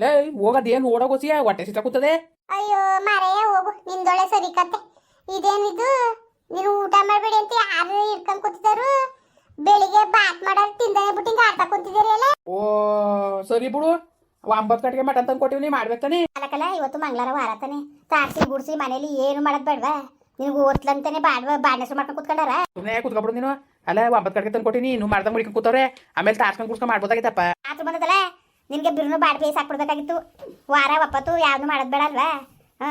ಲೇ ಹೋಗೋದೇನು ಓಡೋಗೋಸಿಯ ಹೊಟ್ಟೆ ಸಿಟ್ಟಾಕುತ್ತದೆ ಕೂತದೆ? ಅಯ್ಯೋ ಮಾರಯ್ಯ ಹೋಗು. ನಿಂದೊಳೆ ಸರಿ ಕತೆ. ಇದೇನಿದು? ನೀನು ಊಟ ಮಾಡಬೇಡಿ ಅಂತ ಯಾರು ಇಟ್ಕೊಂಡ್ ಕೂತಿದ್ದಾರು ಬೆಳಿಗ್ಗೆ ಬಾತ್ ಮಾಡೋರು ತಿಂದೇ ಬಿಟ್ಟು ಹಿಂಗ ಆಡ್ತಾ ಕೂತಿದ್ದೀರಿ ಅಲ್ಲ? ಓ ಸರಿ ಬಿಡು. ಒಂಬತ್ತು ಗಂಟೆಗೆ ಮಟನ್ ತಂದು ಕೊಟ್ಟಿವಿ ಮಾಡ್ಬೇಕು ಮಾಡ್ಬೇಕಾನೆ ಅಲ್ಲಕಲ್ಲ ಇವತ್ತು ಮಂಗಳವಾರ ವಾರ ತಾನೆ. ತಾಡ್ಸಿ ಗುಡ್ಸಿ ಮನೇಲಿ ಏನು ಮಾಡೋದ್ ಬೇಡವಾ? ನಿನಗೆ ಓದ್ಲಂತಾನೆ ಬಾಡ್ವ ಬಾಡ್ನೆಸ್ ಮಾಡ್ಕೊಂಡು ಕೂತ್ಕೊಂಡಾರ? ಸುಮ್ಮನೆ ಕುತ್ಕೊಬಿಡು ನೀನು? ಅಲ್ಲ ಒಂಬತ್ತು ಗಂಟೆಗೆ ತಂದು ಕೊಟ್ಟಿನಿ ನೀನು ಮಾಡ್ದಂಗೆ ಮುಡಿಕೊಂಡು ಕೂತವ್ರೆ. ಆಮೇಲೆ ತಾರ್ಸ್ಕೊಂಡು ಕುಡ್ಸ್ಕೊಂಡು ಮಾಡ್ಬೋದಾಗಿತ್ತಪ್ಪ. ಆತು ಬಂದದಲ್ಲ? ನಿನಗೆ ಬಿರ್ನು ಬಾಡ್ ಬೇಯಿಸಿ ಹಾಕ್ಬಿಡ್ಬೇಕಾಗಿತ್ತು. ವಾರ ಒಪ್ಪತ್ತು ಯಾವ್ದು ಮಾಡೋದ್ ಬೇಡ ಅಲ್ವಾ?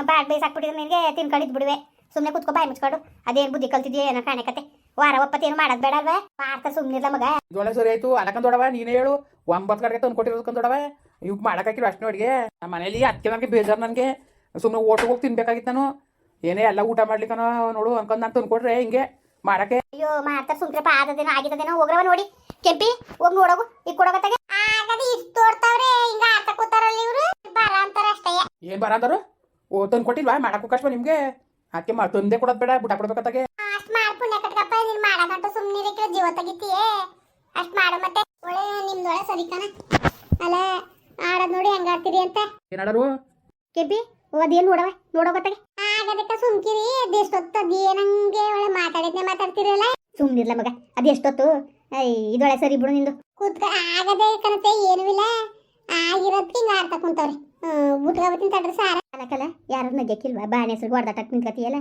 ಬಾಡ್ ಬೇಯಿಸಿ ಹಾಕ್ಬಿಟ್ಟಿದ್ರೆ ನಿನಗೆ ತಿನ್ಕೊಂಡಿದ್ ಬಿಡುವೆ ಸುಮ್ಮನೆ ಕುತ್ಕೊ ಬಾಯಿ ಮುಚ್ಕೊಂಡು. ಅದೇನು ಬುದ್ಧಿ ಕಲ್ತಿದ್ಯೋ ಏನೋ ಕಾಣೆ ಕತೆ ವಾರ ಒಪ್ಪತ್ತು ಏನು ಮಾಡೋದ್ ಬೇಡ ಅಲ್ವಾ? ಮಾಡ್ತಾ ಸುಮ್ಮನಿರ್ಲ ಮಗ. ಜೋಳ ಸರಿ ಆಯ್ತು ಅಲ್ಲಕಂದ್ ದೊಡವ ನೀನೇ ಹೇಳು. ಒಂಬತ್ತು ಕಡೆಗೆ ತಂದು ಕೊಟ್ಟಿರೋದಕ್ಕಂದ್ ದೊಡವ ಇವ್ ಮಾಡಕ್ಕಾಕಿಲ್ಲ ಅಷ್ಟು ಅಡುಗೆ? ನಮ್ಮ ಮನೇಲಿ ಅದಕ್ಕೆ ನನಗೆ ಬೇಜಾರು ನನಗೆ. ಸುಮ್ಮನೆ ಓಟಿಗೆ ಹೋಗಿ ತಿನ್ಬೇಕಾಗಿತ್ತು ನಾನು. ಏನೇ ಎಲ್ಲ ಊಟ ಮಾಡ್ಲಿಕ್ಕನೋ ನೋಡು ಅನ್ಕೊಂಡ್ ನಾನು ತಂದ್ಕೊಟ್ರೆ ಹಿಂಗೆ ಮಾಡಕ್ಕೆ. ಅಯ್ಯೋ ಮಾಡ್ತಾರೆ ಸುಮ್ಕ್ರಪ್ಪ ಆದದೇನೋ ಆಗಿದ್ದೇನೋ. ಹೋಗ್ರವ ನೋಡಿ. ಕೆಂಪಿ ಹೋಗಿ ನೋಡೋಗು. ಈಗ ಕೊಡೋಗತ್ತಾಗೆ? ಆಗದೆ ಇಷ್ಟು ತೋರ್ತಾವ್ರೆ ಹಿಂಗ ಆಟ ಕೂತಾರಲ್ಲ ಇವ್ರು. ಬರ ಅಂತಾರ ಅಷ್ಟೇ. ಬರ ಬರಂದರು ಓ ತಂದು ಕೊಟ್ಟಿಲ್ವಾ? ಮಾಡಕ್ಕೂ ಕಷ್ಟ ನಿಮಗೆ? ಅದಕ್ಕೆ ಮಾ ತಂದೆ ಕೊಡೋದು ಬೇಡ ಬುಟ್ಟ ಕೊಡ್ಬೇಕಾತಾಗೆ. ಅಷ್ಟ್ ಮಾಡ್ ಪುಣ್ಯ ಕಟ್ಕಪ್ಪ ನೀನ್ ಮಾಡಕಂತ ಸುಮ್ನಿರಕ್ಕೆ ಜೀವ ತೆಗಿತೀಯೇ. ಅಷ್ಟ್ ಮಾಡು ಮತ್ತೆ. ಒಳ್ಳೆ ನಿಮ್ದೊಳೆ ಸರಿ ಕಣ. ಅಲ್ಲ ಆಡದ್ ನೋಡಿ ಹೆಂಗ ಆಡ್ತೀರಿ ಅಂತ. ಏನಾಡರು? ಕೆಂಪಿ ಅದೇನ್ ನೋಡವ ನೋಡೋಗತ್ತಾಗೆ ಆಗದಕ್ಕ ಸುಮ್ಕಿರಿ ಅದೆಷ್ಟೊತ್ತು ಅದೇನಂಗೆ ಒಳ್ಳೆ ಮಾತಾಡಿದ್ನೆ ಮಾತಾಡ್ತಿರಲ್ಲ. ಸುಮ್ನಿರ್ಲ ಮಗ ಅದೆಷ್ಟೊತ್ತು ಇದೊಳೆ ಸರಿ ಬಿಡು ನಿಂದು. ಕೂತ್ಕ ಆಗದೆ ಕನತೆ ಏನೂ ಇಲ್ಲ. ಆಗಿರೋದಕ್ಕೆ ಹಿಂಗೆ ಆಡ್ತಾ ಕುಂತವ್ರಿ. ಊಟ್ಕೊಬತ್ತೀನಿ ತಡ್ರಿ ಸಾರ. ಕಲಕಲ ಯಾರು ನಗ್ಯಕ್ಕಿಲ್ವಾ ಬಾಣೆ ಹೆಸರು ಹೊಡೆದಾಟಕ್ ನಿಂತ್ಕತಿಯಲ್ಲ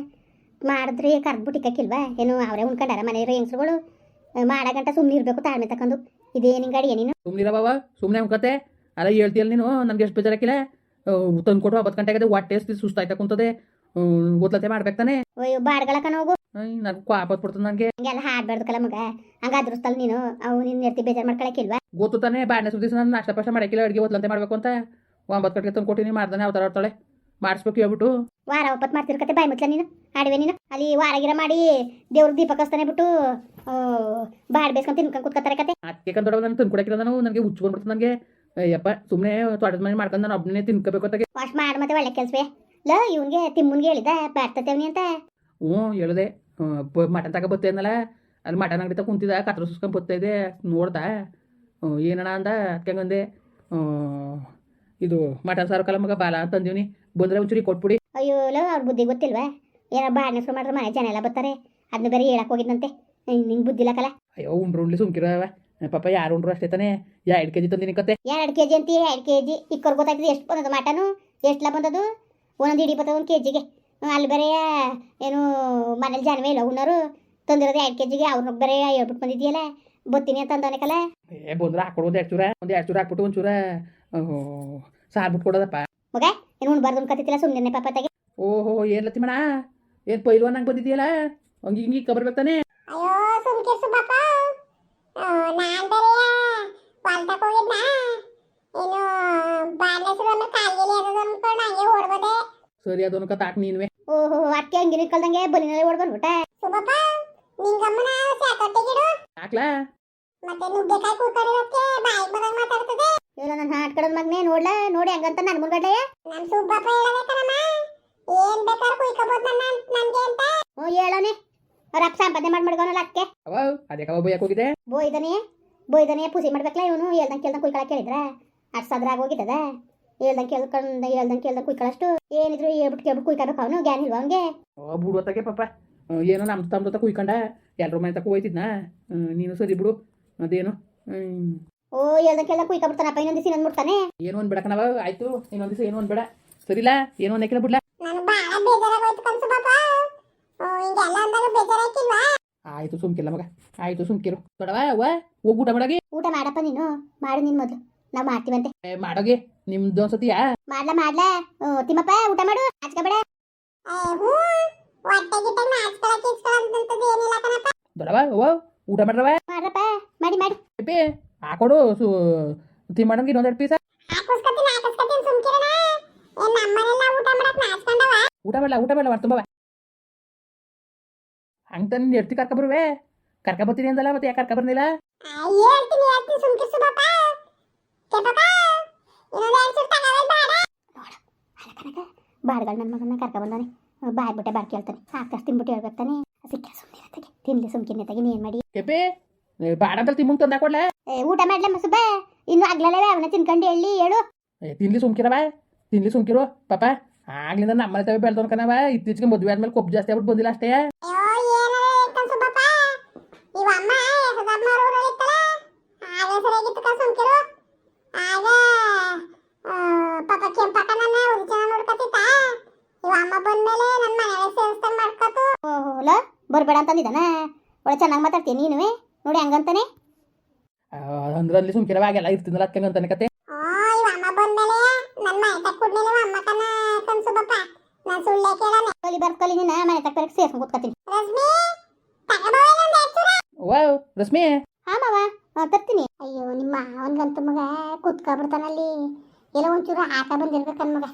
ಮಾಡಿದ್ರೆ ಕರ್ದ್ಬಿಟ್ಟು ಇಕ್ಕಕ್ಕಿಲ್ವಾ ಏನು ಅವರೇ ಉಣ್ಕೊಂಡಾರ ಮನೆಯವರು ಹೆಂಗಸ್ರುಗಳು? ಮಾಡಗಂಟ ಸುಮ್ಮನೆ ಇರಬೇಕು ತಾಳ್ಮೆ ತಕೊಂಡು. ಇದೇನು ಗಾಡಿ ಅಡಿಗೆ ನೀನು? ಸುಮ್ಮನಿರ ಬಾವ ಸುಮ್ಮನೆ ಮುಖತೆ ಅಲ್ಲ ಹೇಳ್ತೀಯಲ್ಲ ನೀನು ನನ್ಗೆ ಎಷ್ಟು ಬೇಜಾರಾಕಿಲ್ಲ? ತಂದು ಕೊಟ್ಟು ಒಂಬತ್ತು ಗಂಟೆಗೆ ಹೊಟ್ಟೆ ಒಟ್ಟೆ ಸುಸ್ತಾಯ್ತಾ ಕುಂತದೆ. ಓದ್ಲತೆ ಮಾಡ್ಬೇಕು ತಾನೆ? ಅಯ್ಯೋ ಬಾಡ್ಗಳಕನ ಹೋಗು. ನನಗೆ ಕ್ವಾಪತ್ ಬಿಡ್ತದೆ ನನಗೆ ಹಂಗೆಲ್ಲ ಹಾಡ್ಬಾರ್ದು ಮಗ. ಹಂಗ ಅದ್ರಸ್ತಲ್ ನೀನು ಅವು ನಿನ್ನ ನೆರ್ತಿ ಬೇಜಾರು ಮಾಡ್ಕೊಳಕ್ಕಿಲ್ವಾ ಗೊತ್ತು ತಾನೆ ಬಾಡ್ನೆ ಸುದ್ದಿ ನಾನು ನಾಷ್ಟ ಪಾಷ್ಟ ಮಾಡಕ್ಕಿಲ್ಲ ಅಡುಗೆ ಓದ್ಲಂತೆ ಮಾಡ್ಬೇಕು ಅಂತ. ಒಂಬತ್ತು ಕಟ್ಟಿಗೆ ತಂದು ಕೊಟ್ಟಿನಿ ಮಾಡ್ದಾನೆ ಅವತಾರ ಆಡ್ತಾಳೆ ಮಾಡಿಸ್ಬೇಕು ಹೇಳ್ಬಿಟ್ಟು. ವಾರ ಒಪ್ಪತ್ತು ಮಾಡ್ತಿರ್ಕತೆ ಬಾಯ್ ಮುಚ್ಚಲ ನೀನು? ಆಡುವೆ ನೀನು? ಅಲ್ಲಿ ವಾರ ಗಿರ ಮಾಡಿ ದೇವ್ರ ದೀಪ ಕಸ್ತಾನೆ ಬಿಟ್ಟು ಬಾಡ್ ಬೇಸ್ಕೊಂಡ್ ತಿನ್ಕೊಂಡ್ ಕುತ್ಕೊತಾರೆ ಕತೆ. ಅದಕ್ಕೆ ಕಂದೊಡವ ನಾನು ತಂದು ಕೊಡಕ್ಕಿಲ್ಲ ನಾನು ನನಗೆ ಹುಚ್ಚು ಬಂದ್ಬಿಡ್ತು ನನಗೆ ಯಪ್ಪ ಸುಮ್ಮನೆ ತೋಟದ ಮನೆ ಮಾಡ್ಕೊಂಡು ನಾನು ಒಬ್ಬನೇ ತಿನ್ಕೋಬೇಕು ಅಂತ ವಾಶ್ ಮಾಡಿ ಮತ್ತೆ ಒಳ್ಳೆ ಕೆಲ್ಸವೇ. ಲ ಇವನ್ಗೆ ತಿಮ್ಮನ್ಗೆ ಹೇಳಿದ ಬ್ಯಾಡ್ತತೇವ್ನಿ ಅಂತ. ಹ್ಞೂ ಹೇಳಿದೆ. ಮಟನ್ ತಗ ಬತ್ತೇನಲ್ಲ ಅಲ್ಲಿ ಮಟನ್ ಅಂಗಡಿ ತಗ ಕುಂತಿದ್ದ ಕತ್ರ ಸುಸ್ಕೊಂಡು ಬತ್ತಾ ಇದೆ ನೋಡ್ದ. ಏನಣ್ಣ ಅಂದ ಅದಕ್ಕೆ ಇದು ಮಟನ್ ಸಾರು ಕಲ ಮಗ ಬಾಲ ಅಂತಂದೀವ್ನಿ ಬಂದ್ರೆ ಒಂಚೂರಿ ಕೊಟ್ಬಿಡಿ. ಅಯ್ಯೋ ಲೋ ಅವ್ರ ಬುದ್ಧಿ ಗೊತ್ತಿಲ್ವಾ? ಏನೋ ಬಾಡ್ನೆ ಶುರು ಮಾಡ್ರೆ ಮನೆ ಜನ ಎಲ್ಲ ಬರ್ತಾರೆ. ಅದನ್ನ ಬೇರೆ ಹೇಳಕ್ ಹೋಗಿದ್ದಂತೆ ನಿಂಗೆ ಬುದ್ಧಿ ಇಲ್ಲಕಲ್ಲ ಅಯ್ಯೋ ಉಂಡ್ರು ಉಂಡ್ಲಿ ಸುಮ್ಕಿರವ ಪಾಪ ಯಾರು ಉಂಡ್ರು ಅಷ್ಟೇ ತಾನೇ. ಎರಡು ಕೆ ಜಿ ತಂದಿನಿ ಕತೆ. ಎರಡು ಕೆ ಜಿ ಅಂತೀಯ ಎರಡು ಕೆ ಜಿ ಇಕ್ಕರ್ ಗೊತ್ತಾಯ್ತದೆ ಎಷ್ಟು ಬಂದದು ಮಟನು? ಲಾ ಬಂದದು ಒಂದೊಂದು ಹಿಡಿ ಬರ್ತದೆ ಒಂದು ಕೆ ಜಿಗೆ ಅಲ್ಲಿ ಬೇರೆ ಏನು ಮನೇಲಿ ಜನವೇ ಇಲ್ಲ ಉಣ್ಣೋರು ತಂದಿರೋದು ಎರಡು ಕೆ ಜಿಗೆ ಅವ್ರನ್ನ ಬೇರೆ ಹೇಳ್ಬಿಟ್ಟು ಬಂದಿದ್ಯಲ್ಲ ಬತ್ತೀನಿ ಅಂತ ಅಂದವನಕಲ್ಲ. ಏ ಬಂದ್ರೆ ಹಾಕೊಡು ಒಂದು ಎರಡು ಚೂರ ಒಂದು ಎರಡು ಚೂರ ಹಾಕ್ಬಿಟ್ಟು ಒಂಚೂರ ಸಾರು ಬಿಟ್ಟು ಕೊಡೋದಪ್ಪ. ಮಗ ಏನು ಉಣ್ಬಾರ್ದು ಕತ್ತಿತ್ತಿಲ್ಲ ಸುಮ್ಮನೆ ಪಾಪ ತಾಗೆ ಓಹೋ ಏನು ಲತ್ತಿ ಮಣ ಏನು ಪೈಲ್ವ ಬಂದಿದ್ಯಲ್ಲ ಬಂದಿದೆಯಲ್ಲ? ಹಂಗೆ ಹಿಂಗೆ ಬರ್ತಾನೆ? ತಾನೆ ಅಯ್ಯೋ ಸುಮ್ಕೆ ಸುಬ್ಬಪ್ಪ. ನಾನ್ ಬೇರೆ ಹೊಲ್ದಕ್ಕೆ ಹೋಗಿದ್ನ? ಸರಿ ಅದನ್ನು ಕತ್ತಾಕ್ ನೀನುವೆ ಓಹೋ ಹಂಗೆ ನಿಕ್ಕಲ್ದಂಗೆ ಬಲಿನಲ್ಲಿ ಓಡ್ ಬಿಟ್ಟೆ ನಿಂಗಮ್ಮನ ಸ್ಯಾಕಟ್ಟಿಗಿಡು ಹಾಕ್ಲಾ ಮತ್ತೆ ನುಗ್ಗೆಕಾಯಿ ಕೂತ್ಕೊಂಡಿರೋದಕ್ಕೆ ಬಾಯಿಗೆ ಬಂದಂಗೆ ಮಾತಾಡ್ತದೆ. ಇಲ್ಲ ನನ್ನ ಹಾಟ್ ಕಡದ ಮಗನೇ ನೋಡ್ಲ? ನೋಡಿ ಹಂಗಂತ ನನ್ನ ಮುಂದ್ಗಡೆ ನಮ್ ಸುಬ್ಬಪ್ಪ ಹೇಳಬೇಕನಮ್ಮ ಏನ್ ಬೇಕಾದ್ರೂ ಕುಯ್ಕೋಬೋದು ನನ್ನ ನನ್ಗೆ ಅಂತ. ಹ್ಞೂ ಹೇಳೋನೆ. ಅವ್ರ ಅಪ್ಪ ಸಂಪಾದನೆ ಮಾಡಿ ಮಡ್ಗೋನಲ್ಲ ಅದಕ್ಕೆ ಅವ ಅದೇ ಕವ ಬೈಯಕ್ಕೆ ಹೋಗಿದೆ ಬೋಯ್ದನೆ ಬೋಯ್ದನೆ ಪುಸಿ ಮಾಡ್ಬೇಕಲ್ಲ ಇವನು? ಹೇಳ್ದಂಗೆ ಕೇಳ್ದಂಗೆ ಅಷ್ಟು ಸದ್ರಾಗ ಹೋಗಿದ್ದದ. ಹೇಳ್ದಂಗೆ ಕೇಳ್ಕೊಂಡ್ ಹೇಳ್ದಂಗೆ ಕೇಳ್ದಂಗೆ ಕುಯ್ಕೊಳ್ಳಷ್ಟು ಏನಿದ್ರು ಹೇಳ್ಬಿಟ್ಟು ಕೇಳ್ಬಿಟ್ಟು ಕುಯ್ಕೋಬೇಕು ಅವನು ಗ್ಯಾನ್ ಇಲ್ವಾ ಹಂಗೆ ಓ ಬಿಡು ಪಾಪ. ಏನೋ ನಮ್ಮ ತಮ್ಮ ಜೊತೆ ಕುಯ್ಕೊಂಡ. ಎಲ್ಲರ ಮನೆ ತಕ ಹೋಯ್ತಿದ್ನ. ನೀನು ಸರಿ ಬಿಡು. ಅದೇನು. ಓ ಹೇಳ್ದಂಗೆ ಕೇಳ್ದಂಗೆ ಕುಯ್ಕೊಬಿಡ್ತಾನಪ್ಪ ಇನ್ನೊಂದು ದಿವಸ ಇನ್ನೊಂದು ಬಿಡ್ತಾನೆ? ಏನೋ ಅನ್ಬೇಡ ಕಣವ ಆಯ್ತು ಇನ್ನೊಂದು ದಿವಸ ಬೇಡ ಸರಿಲಾ? ಸರಿಲ್ಲ ಏನೋ ಒಂದು ಬಿಡ್ಲ? ಬೇಜಾರಾಗೋಯ್ತು ಕನ್ಸು ಬಾಪ ಹಿಂಗೆಲ್ಲ ಅಂದಾಗ ಬೇಜಾರಾಯ್ತಿಲ್ವಾ? ಆಯ್ತು ಸುಮ್ಕಿಲ್ಲ ಮಗ. ಆಯ್ತು ಸುಮ್ಕಿರು. ದೊಡವ ಅವ್ವ ಹೋಗಿ ಊಟ ಮಾಡಾಗಿ. ಊಟ ಮಾಡಪ್ಪ ನೀನು. ಮಾಡು ನಿನ್ ಮೊದ್ಲು. ನಾವು ಮಾಡ್ತೀವಂತೆ ಏ, ಮಾಡೋಗಿ ನಿಮ್ದು ಒಂದ್ಸತಿಯಾ? ಮಾಡ್ಲಾ ಮಾಡ್ಲಾ. ತಿಮ್ಮಪ್ಪ ಊಟ ಮಾಡು ನಾಚ್ಕೋಬೇಡ. ದೊಡವ ಓ ಊಟ ಮಾಡ್ರವ? ಮಾಡ್ರಪ್ಪ ಮಾಡಿ ಮಾಡಿ. ಪೇ ಹಾಕೊಡು ಸು ತಿಮ್ಮಣ್ಣಂಗೆ ಇನ್ನೊಂದೆರಡು ಪೀಸ. ಊಟ ಮಾಡಲ್ಲ ಊಟ ಮಾಡಲ್ಲ ತುಂಬ ಹಂಗೆ ತಾನು ಎಡ್ತಿ ಕರ್ಕ ಬರುವೆ ಕರ್ಕ ಬರ್ತೀನಿ ಅಂದಲ್ಲ ಮತ್ತೆ ಯಾಕೆ ಕರ್ಕ ಬರ್ನಿಲ್ಲ ಬಾಡ್ಗಳು ನನ್ನ ಮಗನ ಕರ್ಕ ಬಂದಾನೆ. ಬಾಯ್ ಬಿಟ್ಟೆ ಬಾರ್ ಕೇಳ್ತಾನೆ. ಸಾಕಷ್ಟು ತಿನ್ಬಿಟ್ಟು ಹೇಳ್ಬೇಕಾನೆ ಸಿಕ್ಕ ಸುಮ್ಮನೆ ತೆಗೆ ತಿನ್ಲಿ ಸುಮ್ಕಿನ ತೆಗೆ ನೀನ್ ಮಾಡಿ. ಕೆಪೆ ಬಾಡ ಅಂತ ತಂದ ಏ, ಊಟ ಮಾಡ್ಲ ಮಸುಬ ಇನ್ನು ಆಗ್ಲಲ್ಲವೇ ಅವನ ತಿನ್ಕೊಂಡು ಹೇಳಿ. ಹೇಳು ತಿನ್ಲಿ ಸುಮ್ಕಿರವ ತಿನ್ಲಿ ಸುಮ್ಕಿರು ಪಾಪ ಆಗ್ಲಿಂದ ನಮ್ಮಲ್ಲಿ ತವೆ ಬೆಳ್ದವನ್ ಕಣವ ಇತ್ತೀಚೆಗೆ ಮದುವೆ ಆದ್ಮೇಲೆ ಕೊಬ್ಬು ಜಾಸ್ತಿ ಆಗ್ಬಿಟ್ಟು ಬಂದಿಲ್ಲ ಅಷ್ಟೇ. ಬರ್ಬೇಡ ಅಂತಂದಿದ್ದಾನ? ಒಳ್ಳೆ ಚೆನ್ನಾಗಿ ಮಾತಾಡ್ತೀನಿ ನೀನುವೆ? ನೋಡಿ ಹಂಗಂತಾನೆ. ಅಂದ್ರೆ ಅಲ್ಲಿ ಸುಮ್ಕಿರವ ಆಗೆಲ್ಲ ಇರ್ತಿದ್ನಲ್ಲ ಅದಕ್ಕೆ ಅಂತಾನೆ ಕತೆ. ಇವ ಅಮ್ಮ ಬಂದ್ಮೇಲೆ ನನ್ನ ಮನೆ ತಕ್ಕ ಕುಡ್ಮೇಲೆ ಇವ ಅಮ್ಮ ಕನ ಕನ್ಸುಬಪ್ಪ ನಾನು ಸುಳ್ಳೆ ಕೇಳನೆ. ಕಲಿ ಬರ್ಕಲಿ ನಿನ್ನ ಮನೆ ತಕ್ಕ ಬರಕ್ಕೆ ಸೇರ್ಸ್ಕೊಂಡು ಕೂತ್ಕೊತೀನಿ. ರಶ್ಮಿ ವಾವ್ ರಶ್ಮಿ. ಹಾ ಮಾವ ತರ್ತೀನಿ ಅಯ್ಯೋ ನಿಮ್ಮ ಅವನ್ಗಂತ ಮಗ ಕುತ್ಕೊಬಿಡ್ತಾನಲ್ಲಿ ಎಲ್ಲ ಒಂಚೂರು ಹಾಕ ಬಂದಿರ್ಬೇಕನ್ ಮಗ.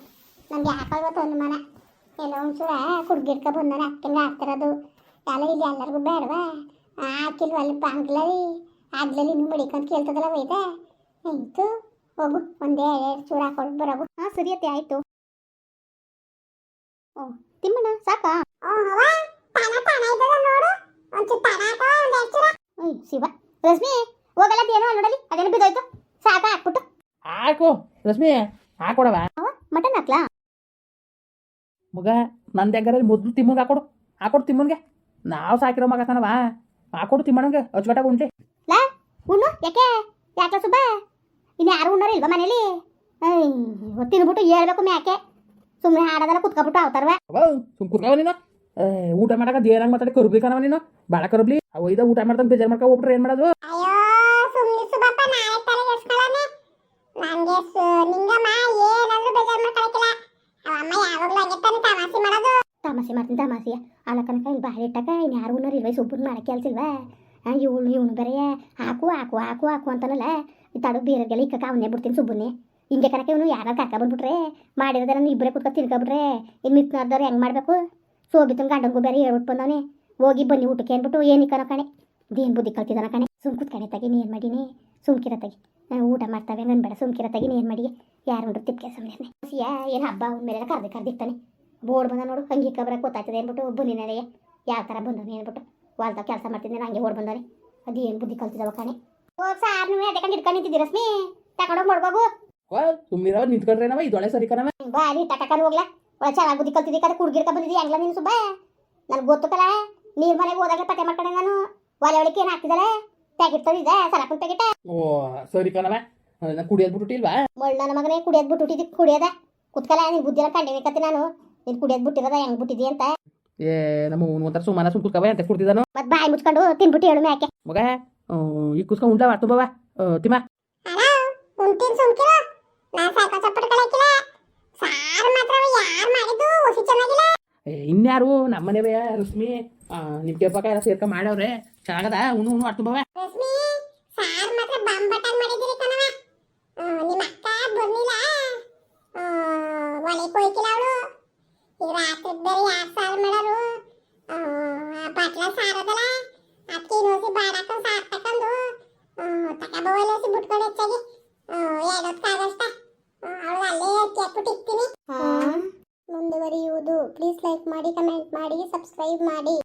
ನಮ್ಗೆ ಹಾಕೋದು ಅನುಮಾನ. ಎಲ್ಲ ಒಂಚೂರ ಕುಡ್ಗಿಡ್ಕ ಬಂದಾನೆ ಅಕ್ಕಂಗೆ ಆಗ್ತಿರೋದು. ಎಲ್ಲ ಇಲ್ಲಿ ಎಲ್ಲರಿಗೂ ಬೇಡವಾ? ಹಾಕಿಲ್ವ ಅಲ್ಲಿ ಬಾಂಗ್ಲಲ್ಲಿ ಆಗ್ಲಲ್ಲಿ ನಿಮ್ಮ ಮಡಿಕೊಂತ ಕೇಳ್ತದಲ್ಲ ಒಯ್ದ ಆಯ್ತು ಹೋಗು ಒಂದೇ ಎರಡು ಚೂರು ಹಾಕೊಂಡು ಬರೋಗು ಹಾಂ ಸರಿ ಅತ್ತೆ ಆಯ್ತು. ಓ ತಿಮ್ಮಣ್ಣ ಸಾಕಾ? ಶಿವ. ರಶ್ಮಿ ಹೋಗಲ್ಲ ಏನೋ ನೋಡಲಿ ಅದೇನೋ ಬಿದ್ದೋಯ್ತು. ಸಾಕ ಹಾಕ್ಬಿಟ್ಟು. ಹಾಕು ರಶ್ಮಿ ಹಾಕೊಡವ? ಮಟನ್ ಹಾಕ್ಲಾ? ಮಗ ನಂದು ಹೆಂಗಾರ ಮೊದಲು ತಿಮ್ಮಂಗೆ ಹಾಕೊಡು. ಹಾಕೊಡು ತಿಮ್ಮನ್ಗೆ. ನಾವು ಸಾಕಿರೋ ಮಗ ಕಣವ ಹಾಕೊಡು ತಿಮ್ಮಣ್ಣಂಗೆ ಅಚ್ಚುಕಟ್ಟಾಗ ಉಂಟೆ ಲಾ ಉಣ್ಣು ಯಾಕೆ? ಯಾಕೆ ಸುಬ್ಬ? ಇನ್ನು ಯಾರು ಉಣ್ಣಾರ ಇಲ್ವಾ ಮನೇಲಿ? ತಿನ್ಬಿಟ್ಟು ಹೇಳ್ಬೇಕು ಮ್ಯಾಕೆ ಸುಮ್ಮನೆ ಹಾಡೋದೆಲ್ಲ ಕುತ್ಕೊಬಿಟ್ಟು ಅವತಾರವ. ಅವ ಸುಮ್ ಕುತ್ಕವ ನೀನು. ಊಟ ಮಾಡಕ ದೇನಂಗ್ ಮಾತಾಡಿ ಕರುಬ್ಲಿ ಕಣವ ನೀನು. ಬಾಳ ಕರುಬ್ಲಿ. ಒಯ್ದ ಊಟ ಮಾಡ್ದಂಗೆ ಬೇಜಾರು ಮಾಡ್ಕೊ ಹೋಗ್ಬಿಟ್ರೆ ಏನು ಮಾಡೋದು? ಅಯ್ಯೋ ಸುಮ್ಮನೆ ಸುಬ್ಬಪ್ಪ ನಾಳೆ ತಲೆ ಕೆಡ್ಸ್ಕೊಳ್ಳೋನೆ ನನಗೆ ನಿಂಗಮ್ಮ ಏನಾದ್ರೂ ಬೇಜಾರು ಮಾಡ್ಕೊಳಕಿಲ್ಲ ಅವಮ್ಮ ಯಾವಾಗಲೂ ಹಂಗೆ ತಾನೆ ತಮಾಸೆ ತಮಾಸೆ ಮಾಡ್ತೀನಿ ತಮಾಸೆ ಅಲ್ಲ ಕನಕ ಇಲ್ಲಿ ಬಾರಿ ಇಟ್ಟಕ ಇನ್ನು ಯಾರು ಉಣ್ಣಾರ ಇಲ್ವ ಸೊಬ್ಬರು ಮಾಡಕ್ಕೆ ಕೆಲ್ಸಿಲ್ವಾ ಇವಳು ಇವನು ಬೇರೆ, ಹಾಕು ಹಾಕು ಹಾಕು ಹಾಕು ಅಂತಾನಲ್ಲ? ತಡು ಬೇರೆಗೆಲ್ಲ ಇಕ್ಕ ಅವನ್ನೇ ಬಿಡ್ತೀನಿ ಸುಬ್ಬನ್ನೇ. ಹಿಂಗೆ ಕನಕ ಇವನು ಯಾರು ಕಾಕ ಬಂದ್ಬಿಟ್ರೆ ಮಾಡಿರೋದನ್ನ ಇಬ್ಬರೇ ಕುತ್ಕೊಂಡು ತಿನ್ಕೊಬಿಟ್ರೆ ಇನ್ನು ಮಿತ್ನಾರ್ದವ್ರು ಹೆಂಗೆ ಮಾಡಬೇಕು? ಸೋಬಿತನ ಗಂಡಂಗೂ ಬೇರೆ ಹೇಳ್ಬಿಟ್ಟು ಬಂದವನೆ. ಹೋಗಿ ಬನ್ನಿ ಊಟಕ್ಕೆ ಅಂದ್ಬಿಟ್ಟು ಏನಿಕ್ಕನ ಕಣೆ. ದೇನ್ ಬುದ್ಧಿ ಕಲ್ತಿದ್ದಾನ ಕಣೆ. ಸುಮ್ ಕುತ್ಕಣೆ ತಗಿ, ನೀನು ಮಾಡೀನಿ? ಸುಮ್ಕಿರ ತಗಿ. ಊಟ ಮಾಡ್ತಾವೆ, ನಾನು ಬೇಡ ಸುಮ್ಕಿರ ತಗಿ, ನೀನು ಮಾಡಿ ಯಾರು ತಿಪ್ಕೆ ಸುಮ್ಮನೆ ಏನು ಹಬ್ಬ ಮೇಲೆ ಕರ್ದು ಕರ್ದಿರ್ತಾನೆ ಬೋರ್ಡ್ ಬಂದ ನೋಡು ಹಂಗೆ ಕಬ್ರ ಗೊತ್ತಾಗ್ತದೆ ಅಂದ್ಬಿಟ್ಟು ಬನ್ನಿ ನಡೆಯ ಯಾವ ಥರ ಬಂದವನಿ ಅಂದ್ಬಿಟ್ಟು. ವಾಲ್ದಾಗ ಕೆಲಸ ಮಾಡ್ತಿದ್ದೆ ಹಂಗೆ ಓಡ್ ಬಂದವನೆ. ಅದು ಏನು ಬುದ್ಧಿ ಕಲ್ತಿದ್ದಾವ ಕಣೆ. ಓ ಸಾರ್ ನೀವು ಎದಕ್ಕೆ ಇಟ್ಕೊಂಡು ನಿಂತಿದ್ದೀರ ರಶ್ಮಿ? ತಗೊಂಡೋಗಿ ಮಾಡ್ಬೋಗು ವಾ ಸುಮ್ಮನಿರವ ನಿಂತ್ಕೊಂಡ್ರೇನವ ಇದೊಳೆ ಸರಿ ಕಣವ? ಬಾರಿ ತಟಕನ್ ಹೋಗ್ಲಾ. ಒಳ್ಳೆ ಚೆನ್ನಾಗಿ ಬುದ್ಧಿ ಕಲ್ತಿದ್ದಿ ಕತೆ ಕುಡ್ಗಿರ್ಕ ಬಂದಿದ್ದಿ ಹೆಂಗ್ಲ ನೀನು ಸುಬ್ಬ? ನನಗೆ ಗೊತ್ತು ಕಲ ನೀರ್ ಮನೆಗೆ ಹೋದಾಗ ಪತ್ತೆ ಮಾಡ್ಕೊಂಡೆ ನಾನು. ಒಲೆ ಒಳಕ್ಕೆ ಏನು ಹಾಕ್ತಿದ್ದಾಳೆ? Packet ತಂದಿದ್ದೆ ಸರಪನ್ packet. ಓ ಸರಿ ಕಣವ. ಕುಡಿಯೋದು ಬಿಟ್ಟಿಲ್ವಾ ಮೊಳ್ಳ ನನ್ನ ಮಗನೇ ಕುಡಿಯೋದು ಬಿಟ್ಟು ಕುಡಿಯೋದ. ಕುತ್ಕಲ ನಿನ್ ಬುದ್ಧಿ ಎಲ್ಲ ಕಂಡಿನಿ ನಾನು. ನೀನು ಕುಡಿಯೋದು ಬಿಟ್ಟಿರೋದ ಹೆಂಗ್ ಬಿಟ್ಟಿದಿ ಅಂತ? ಏ ನಮ್ಮ ಒಂಥರ ಸುಮಾನ ಸುಮ್ ಕುತ್ಕವ ಅಂತ ಕುಡ್ತಿದ್ದಾನು. ಮತ್ ಬಾಯಿ ಮುಚ್ಕೊಂಡು ತಿನ್ಬಿಟ್ಟು ಹೇಳು ಮ್ಯಾಕೆ. ಮಗ ಈ ಕುಸ್ಕೊಂಡು ಉಂಡ್ಲ ಮಾಡ್ತು ಬಾವ ತಿಮ್ಮ. ಇನ್ಯಾರು? ನಮ್ಮನೆ ರಶ್ಮಿ. ನಿಮ್ಮ ಕೆಪ್ಪಕ ಎಲ್ಲ ಸೇರ್ಕ ಮಾಡವ್ರೆ. ಚೆನ್ನಾಗದ? ಉಣ್ಣು ಉಣ್ಣು ಅರ್ಥ ಬಾವ ರಶ್ಮಿ ಸಾರ್ ಮಾತ್ರ ಬಂಬಟಾಗ್ ಮಾಡಿದಿರಿ ಕಣವ ನಿಮ್ಮ ಅಕ್ಕ ಬರ್ಲಿಲ್ಲ ಒಳಗೆ ಕೊಯ್ಕಿಲ್ಲ ಅವಳು ಈ ರಾತ್ರಿ ಬೇರೆ ಯಾರು ಸಾರು ಮಾಡೋರು. ಆ ಬಟ್ಲ ಸಾರದಲ್ಲ ಅಕ್ಕಿ ನೋಸಿ ಬಾಡಾಕೊಂಡು ಸಾರ್ ತಕೊಂಡು ತಗೊಬೋಲಸಿ ಬಿಟ್ಕೊಂಡು ಹೆಚ್ಚಾಗಿ ಎರಡೊತ್ತಾಗಷ್ಟ ಅವಳು ಅಲ್ಲೇ ಮುಂದುವರಿಯುವುದು. ಪ್ಲೀಸ್ ಲೈಕ್ ಮಾಡಿ ಕಮೆಂಟ್ ಮಾಡಿ ಸಬ್ಸ್ಕ್ರೈಬ್ ಮಾಡಿ.